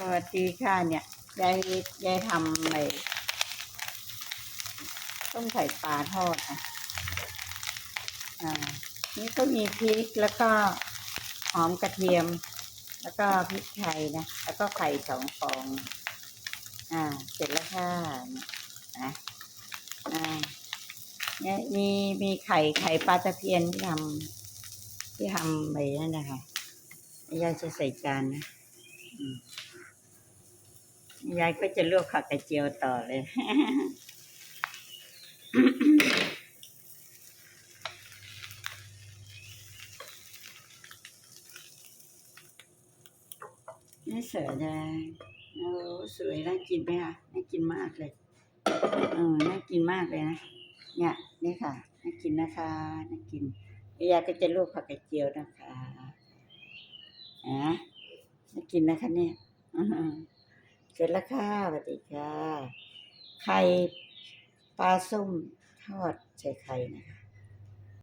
สวัสดีค่ะเนี่ยยายยายทำอะไรต้มไข่ปลาทอดอะอ่า นี่ก็มีพริกแล้วก็หอมกระเทียม แล้วก็พริกไทยนะ แล้วก็ไข่สองฟอง อ่า เสร็จแล้วค่ะนะอ่าเนี่ยมีมีไข่ไข่ปลาตะเพียนที่ทำที่ทำไปนั่นนะคะยายจะใส่จานนะ อืม ยายก็จะลวกผักกระเจียวต่อเลย นี่เสือแดงโอ้สวยน่ากินไหมคะน่ากินมากเลยเออน่ากินมากเลยนะเนี่ยนี่ค่ะน่ากินนะคะน่ากินยายก็จะลวกผักกระเจียวนะคะอะน่ากินนะคะเนี่ย เสร็จแล้วค่ะสวัสดีค่ะ ไข่ปลาส้มทอดใส่ไข่นะคะ